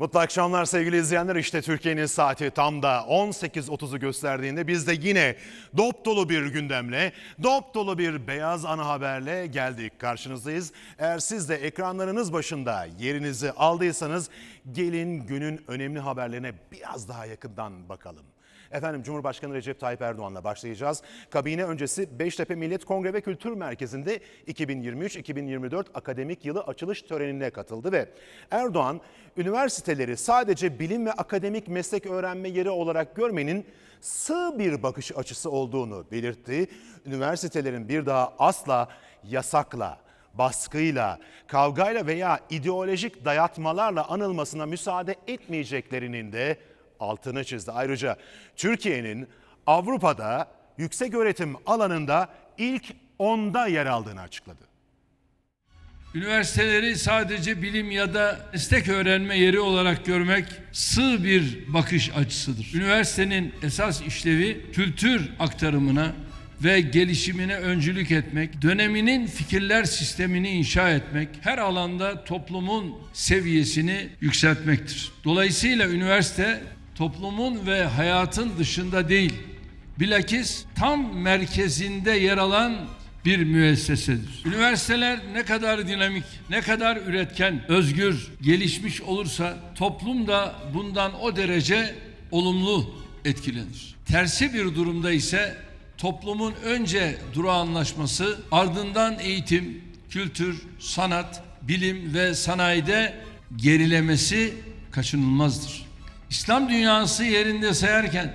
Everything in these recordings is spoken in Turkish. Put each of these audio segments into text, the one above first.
Mutlu akşamlar sevgili izleyenler. İşte Türkiye'nin saati tam da 18.30'u gösterdiğinde biz de yine dop dolu bir gündemle, dop dolu bir beyaz ana haberle geldik karşınızdayız. Eğer siz de ekranlarınız başında yerinizi aldıysanız gelin günün önemli haberlerine biraz daha yakından bakalım. Efendim Cumhurbaşkanı Recep Tayyip Erdoğan'la başlayacağız. Kabine öncesi Beştepe Millet Kongre ve Kültür Merkezi'nde 2023-2024 akademik yılı açılış törenine katıldı ve Erdoğan üniversiteleri sadece bilim ve akademik meslek öğrenme yeri olarak görmenin sığ bir bakış açısı olduğunu belirtti. Üniversitelerin bir daha asla yasakla, baskıyla, kavgayla veya ideolojik dayatmalarla anılmasına müsaade etmeyeceklerinin de altını çizdi. Ayrıca Türkiye'nin Avrupa'da yüksek öğretim alanında ilk onda yer aldığını açıkladı. Üniversiteleri sadece bilim ya da meslek öğrenme yeri olarak görmek sığ bir bakış açısıdır. Üniversitenin esas işlevi kültür aktarımına ve gelişimine öncülük etmek, döneminin fikirler sistemini inşa etmek, her alanda toplumun seviyesini yükseltmektir. Dolayısıyla üniversite toplumun ve hayatın dışında değil, bilakis tam merkezinde yer alan bir müessesedir. Üniversiteler ne kadar dinamik, ne kadar üretken, özgür, gelişmiş olursa toplum da bundan o derece olumlu etkilenir. Tersi bir durumda ise toplumun önce durağanlaşması, ardından eğitim, kültür, sanat, bilim ve sanayide gerilemesi kaçınılmazdır. İslam dünyası yerinde sayarken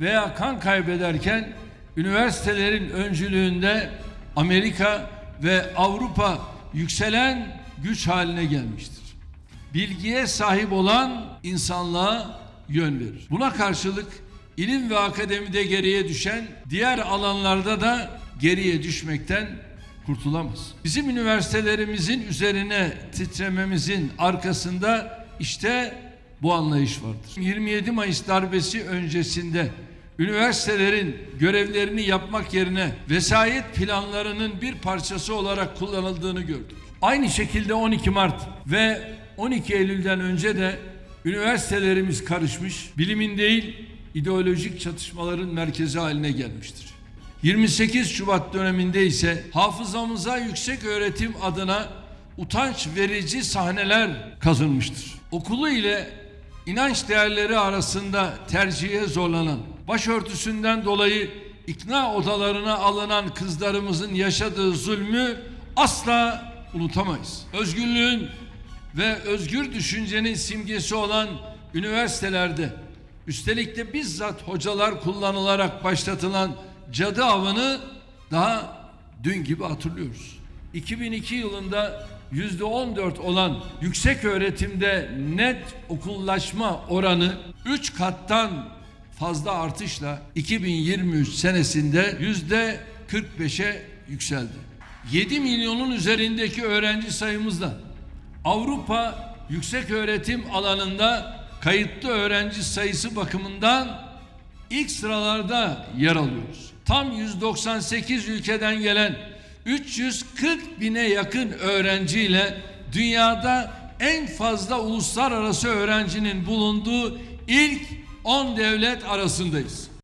veya kan kaybederken üniversitelerin öncülüğünde Amerika ve Avrupa yükselen güç haline gelmiştir. Bilgiye sahip olan insanlığa yön verir. Buna karşılık ilim ve akademide geriye düşen diğer alanlarda da geriye düşmekten kurtulamaz. Bizim üniversitelerimizin üzerine titrememizin arkasında işte bu anlayış vardır. 27 Mayıs darbesi öncesinde üniversitelerin görevlerini yapmak yerine vesayet planlarının bir parçası olarak kullanıldığını gördük. Aynı şekilde 12 Mart ve 12 Eylül'den önce de üniversitelerimiz karışmış, bilimin değil ideolojik çatışmaların merkezi haline gelmiştir. 28 Şubat döneminde ise hafızamıza yüksek öğretim adına utanç verici sahneler kazınmıştır. Okulu ile inanç değerleri arasında tercihe zorlanan, başörtüsünden dolayı ikna odalarına alınan kızlarımızın yaşadığı zulmü asla unutamayız. Özgürlüğün ve özgür düşüncenin simgesi olan üniversitelerde üstelik de bizzat hocalar kullanılarak başlatılan cadı avını daha dün gibi hatırlıyoruz. 2002 yılında yüzde 14 olan yüksek öğretimde net okullaşma oranı 3 kattan fazla artışla 2023 senesinde yüzde 45'e yükseldi. 7 milyonun üzerindeki öğrenci sayımızla Avrupa yüksek öğretim alanında kayıtlı öğrenci sayısı bakımından ilk sıralarda yer alıyoruz. Tam 198 ülkeden gelen 340 bine yakın öğrenciyle dünyada en fazla uluslararası öğrencinin bulunduğu ilk 10 devlet arasındayız.